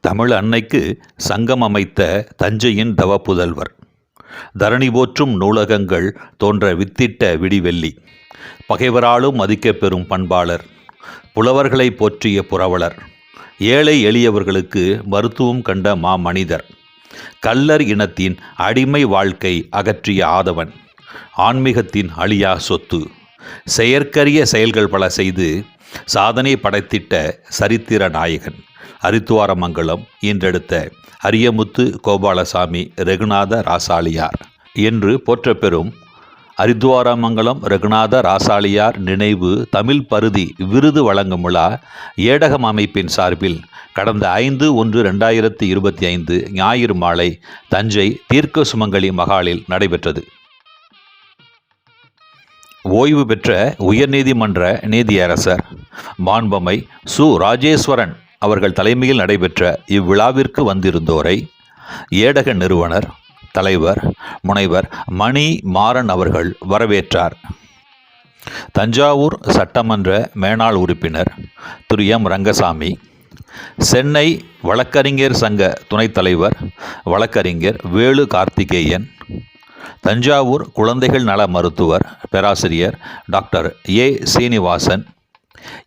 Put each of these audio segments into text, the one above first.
தமிழ் அன்னைக்கு சங்கம் அமைத்த தஞ்சையின் தவ புதல்வர் தரணி போற்றும் நூலகங்கள் தோன்ற வித்திட்ட விடிவெள்ளி. பகைவராலும் மதிக்கப் பெறும் பண்பாளர். புலவர்களை போற்றிய புரவலர். ஏழை எளியவர்களுக்கு மருத்துவம் கண்ட மாமனிதர். கல்லர் இனத்தின் அடிமை வாழ்க்கை அகற்றிய ஆதவன். ஆன்மீகத்தின் அழியா சொத்து. செயற்கரிய செயல்கள் பல செய்து சாதனை படைத்திட்ட சரித்திர நாயகன் அரித்துவாரமங்கலம் இன்றெடுத்த அரியமுத்து கோபாலசாமி ரெகுநாத ராசாலியார் என்று போற்றப்பெறும் அரித்துவாரமங்கலம் ரகுநாத ராசாலியார் நினைவு தமிழ் பருதி விருது வழங்கும் விழா ஏடகம் அமைப்பின் சார்பில் கடந்த ஐந்து ஒன்று ரெண்டாயிரத்தி இருபத்தி ஐந்து ஞாயிறு மாலை தஞ்சை தீர்க்க சுமங்கலி மகாலில் நடைபெற்றது. ஓய்வு பெற்ற உயர்நீதிமன்ற நீதியரசர் மாண்பமை சு. ராஜேஸ்வரன் அவர்கள் தலைமையில் நடைபெற்ற இவ்விழாவிற்கு வந்திருந்தோரை ஏடக நிறுவனர் தலைவர் முனைவர் மணி மாறன் அவர்கள் வரவேற்றார். தஞ்சாவூர் சட்டமன்ற மேனாள் உறுப்பினர் திரு. எம். ரங்கசாமி சென்னை வழக்கறிஞர் சங்க துணைத் தலைவர் வழக்கறிஞர் வேலு கார்த்திகேயன் தஞ்சாவூர் குழந்தைகள் நல மருத்துவர் பேராசிரியர் டாக்டர் ஏ. சீனிவாசன்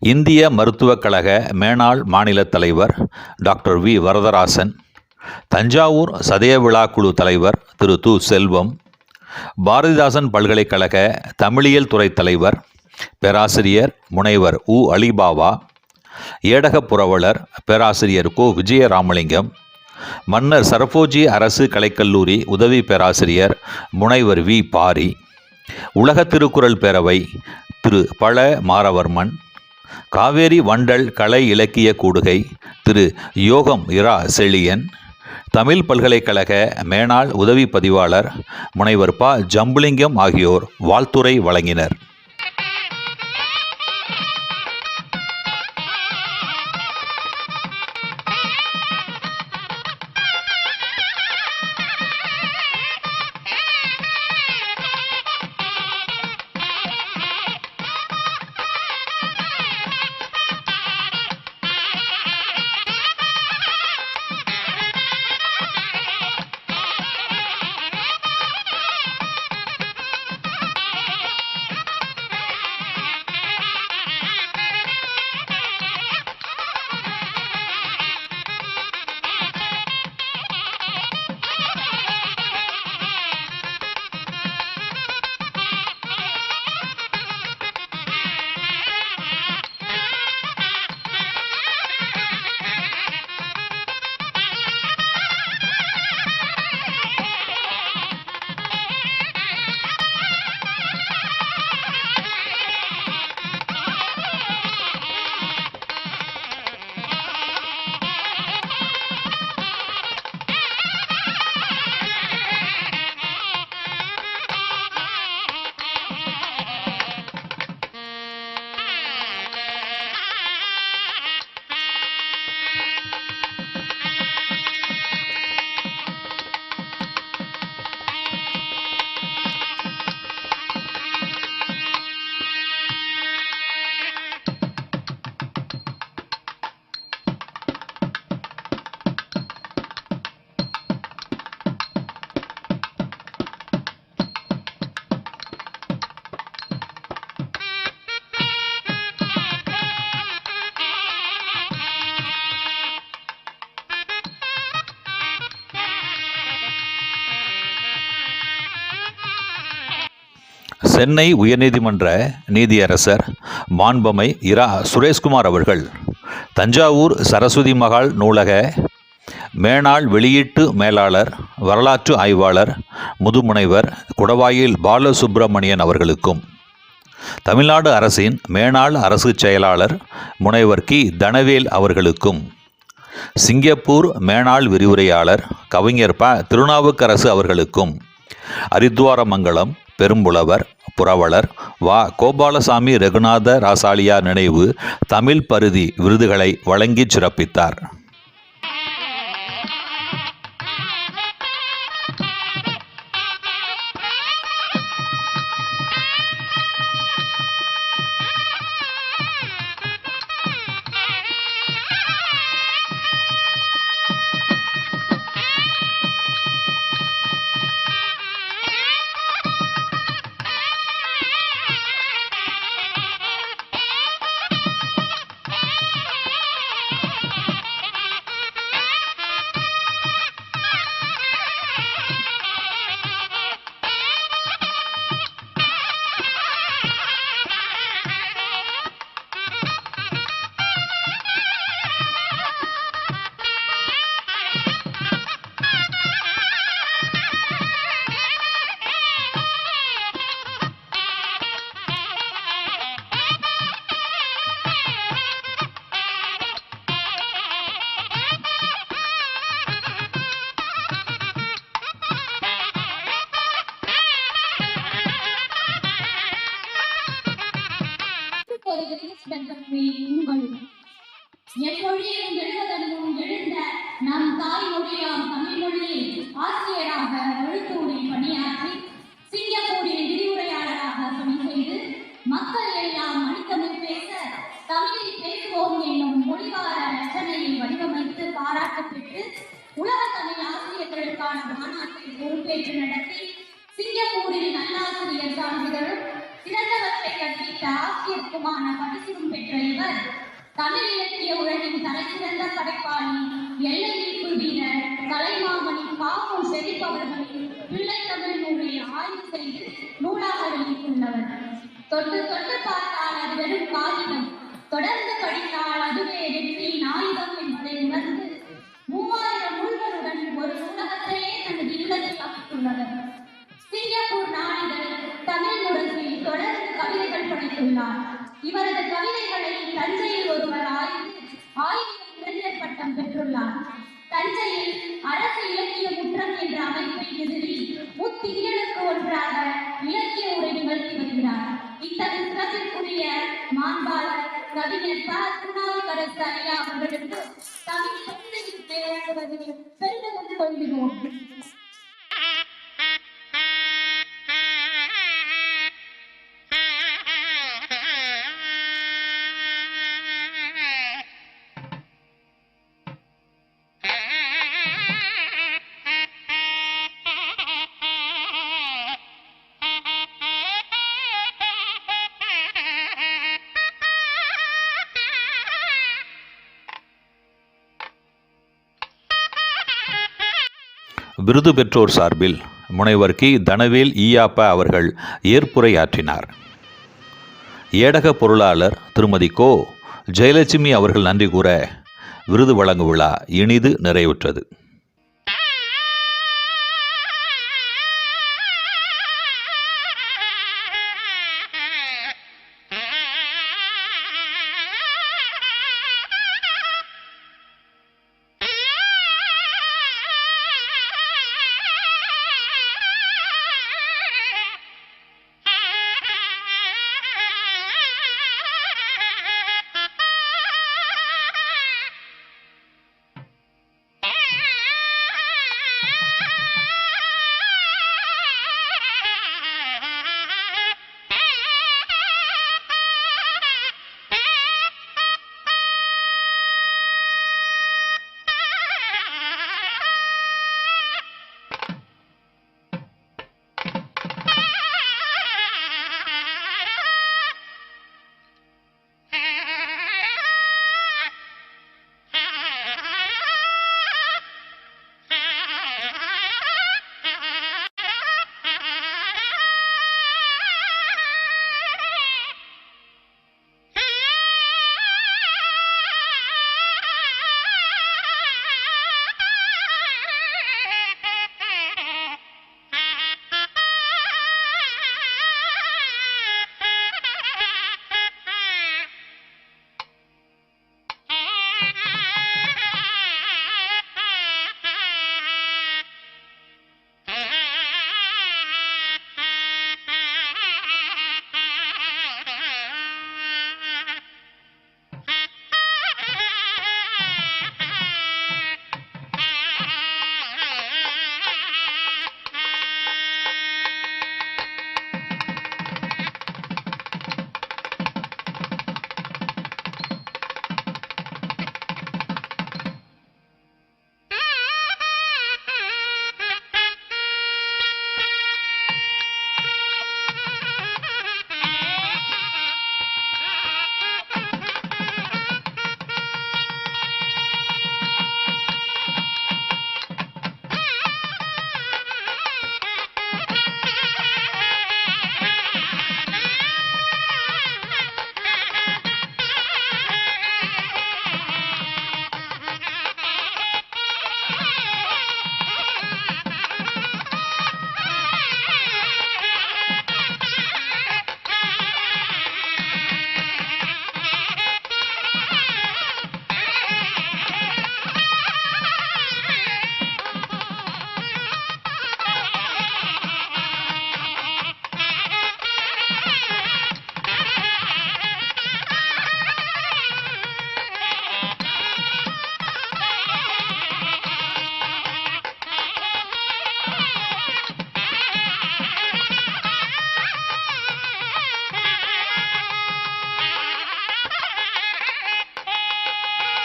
இந்திய மருத்துவக் கழக மேனாள் மாநில தலைவர் டாக்டர் வி. வரதராசன் தஞ்சாவூர் சதய விழா குழு தலைவர் திரு. து. செல்வம் பாரதிதாசன் பல்கலைக்கழக தமிழியல் துறை தலைவர் பேராசிரியர் முனைவர் உ. அலிபாபா ஏடகப் புரவலர் பேராசிரியர் கோ. விஜயராமலிங்கம் மன்னர் சரபோஜி அரசு கலைக்கல்லூரி உதவி பேராசிரியர் முனைவர் வி. பாரி உலக திருக்குறள் பேரவை திரு. பழ மாரவர்மன் காவேரி வண்டல் கலை இலக்கிய கூடுகை திரு யோகம் இரா செழியன் தமிழ் பல்கலைக்கழக மேனாள் உதவி பதிவாளர் முனைவர் ப. ஜம்புலிங்கம் ஆகியோர் வாழ்த்துரை வழங்கினர். சென்னை உயர்நீதிமன்ற நீதியரசர் மாண்பமை இரா சுரேஷ்குமார் அவர்கள் தஞ்சாவூர் சரஸ்வதி மகால் நூலக மேனாள் வெளியீட்டு மேலாளர் வரலாற்று ஆய்வாளர் முதுமுனைவர் குடவாயில் பாலசுப்பிரமணியன் அவர்களுக்கும் தமிழ்நாடு அரசின் மேனாள் அரசு செயலாளர் முனைவர் கி. தனவேல் அவர்களுக்கும் சிங்கப்பூர் மேனாள் விரிவுரையாளர் கவிஞர் ப. திருநாவுக்கரசு அவர்களுக்கும் அரித்வாரமங்கலம் பெரும்புலவர் புரவலர் வா கோபாலசாமி ரகுநாத ராசாலியா நினைவு தமிழ் பருதி விருதுகளை வழங்கி சிறப்பித்தார். தமிழ் இலக்கிய உலகின் தலைசிறந்த படைப்பாளி எல்லை மீட்பு வீரர் கலைமாமணி பாவம் செழிப்பு பிள்ளை தமிழ் நூலை ஆய்வு செய்து நூலாக வெளியிட்டுள்ளவர் தொட்டு தொட்டு பார்த்தால் அது வெறும் காகிதம். தொடர்ந்து படி ஒன்றாக இலக்கிய உரை நிகழ்த்தி வருகிறார். இத்தகைய சிறப்பிற்குரிய மாண்பாளர் கவிஞர் ப திருநாவுக்கரசு ஐயா அவர்களுக்கு விருது பெற்றோர் சார்பில் முனைவர் கி. தனவேல் ஈயாப்பா அவர்கள் ஏற்புரையாற்றினார். ஏடக பொருளாளர் திருமதி கோ. ஜெயலட்சுமி அவர்கள் நன்றி கூற விருது வழங்கும் விழா இனிது நிறைவுற்றது.